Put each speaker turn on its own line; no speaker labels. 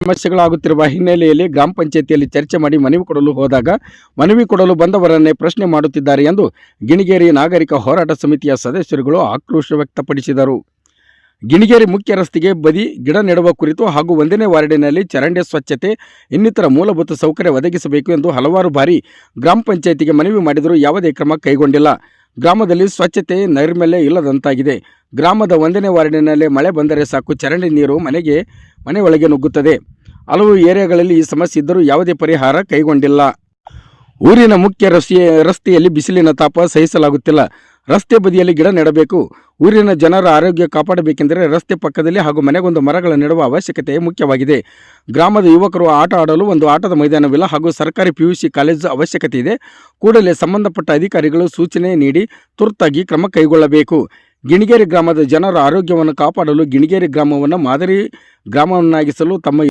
ಸಮಸ್ಯೆಗಳಾಗುತ್ತಿರುವ ಹಿನ್ನೆಲೆಯಲ್ಲಿ ಗ್ರಾಮ ಪಂಚಾಯತಿಯಲ್ಲಿ ಚರ್ಚೆ ಮಾಡಿ ಮನವಿ ಕೊಡಲು ಹೋದಾಗ ಮನವಿ ಕೊಡಲು ಬಂದವರನ್ನೇ ಪ್ರಶ್ನೆ ಮಾಡುತ್ತಿದ್ದಾರೆ ಎಂದು ಗಿಣಿಗೇರಿ ನಾಗರಿಕ ಹೋರಾಟ ಸಮಿತಿಯ ಸದಸ್ಯರುಗಳು ಆಕ್ರೋಶ ವ್ಯಕ್ತಪಡಿಸಿದರು. ಗಿಣಿಗೇರಿ ಮುಖ್ಯ ರಸ್ತೆಗೆ ಬದಿ ಗಿಡ ನೆಡುವ ಕುರಿತು ಹಾಗೂ ಒಂದನೇ ವಾರ್ಡಿನಲ್ಲಿ ಚರಂಡಿ ಸ್ವಚ್ಛತೆ, ಇನ್ನಿತರ ಮೂಲಭೂತ ಸೌಕರ್ಯ ಒದಗಿಸಬೇಕು ಎಂದು ಹಲವಾರು ಬಾರಿ ಗ್ರಾಮ ಪಂಚಾಯತಿಗೆ ಮನವಿ ಮಾಡಿದರೂ ಯಾವುದೇ ಕ್ರಮ ಕೈಗೊಂಡಿಲ್ಲ. ಗ್ರಾಮದಲ್ಲಿ ಸ್ವಚ್ಛತೆ ನೈರ್ಮಲ್ಯ ಇಲ್ಲದಂತಾಗಿದೆ. ಗ್ರಾಮದ ಒಂದನೇ ವಾರ್ಡಿನಲ್ಲಿ ಮಳೆ ಬಂದರೆ ಸಾಕು, ಚರಂಡಿ ನೀರು ಮನೆಗೆ ಮನೆ ಒಳಗೆ ನುಗ್ಗುತ್ತದೆ. ಹಲವು ಏರಿಯಾಗಳಲ್ಲಿ ಈ ಸಮಸ್ಯೆ ಇದ್ದರೂ ಯಾವುದೇ ಪರಿಹಾರ ಕೈಗೊಂಡಿಲ್ಲ. ಊರಿನ ಮುಖ್ಯ ರಸ್ತೆ ರಸ್ತೆಯಲ್ಲಿ ಬಿಸಿಲಿನ ತಾಪ ಸಹಿಸಲಾಗುತ್ತಿಲ್ಲ. ರಸ್ತೆ ಬದಿಯಲ್ಲಿ ಗಿಡ ನೆಡಬೇಕು. ಊರಿನ ಜನರ ಆರೋಗ್ಯ ಕಾಪಾಡಬೇಕೆಂದರೆ ರಸ್ತೆ ಪಕ್ಕದಲ್ಲಿ ಹಾಗೂ ಮನೆಗೊಂದು ಮರಗಳ ನೆಡುವ ಅವಶ್ಯಕತೆ ಮುಖ್ಯವಾಗಿದೆ. ಗ್ರಾಮದ ಯುವಕರು ಆಟ ಆಡಲು ಒಂದು ಆಟದ ಮೈದಾನವಿಲ್ಲ ಹಾಗೂ ಸರ್ಕಾರಿ ಪಿಯುಸಿ ಕಾಲೇಜು ಅವಶ್ಯಕತೆ ಇದೆ. ಕೂಡಲೇ ಸಂಬಂಧಪಟ್ಟ ಅಧಿಕಾರಿಗಳು ಸೂಚನೆ ನೀಡಿ ತುರ್ತಾಗಿ ಕ್ರಮ ಕೈಗೊಳ್ಳಬೇಕು. ಗಿಣಿಗೇರಿ ಗ್ರಾಮದ ಜನರ ಆರೋಗ್ಯವನ್ನು ಕಾಪಾಡಲು ಗಿಣಿಗೇರಿ ಗ್ರಾಮವನ್ನು ಮಾದರಿ ಗ್ರಾಮವನ್ನಾಗಿಸಲು ತಮ್ಮ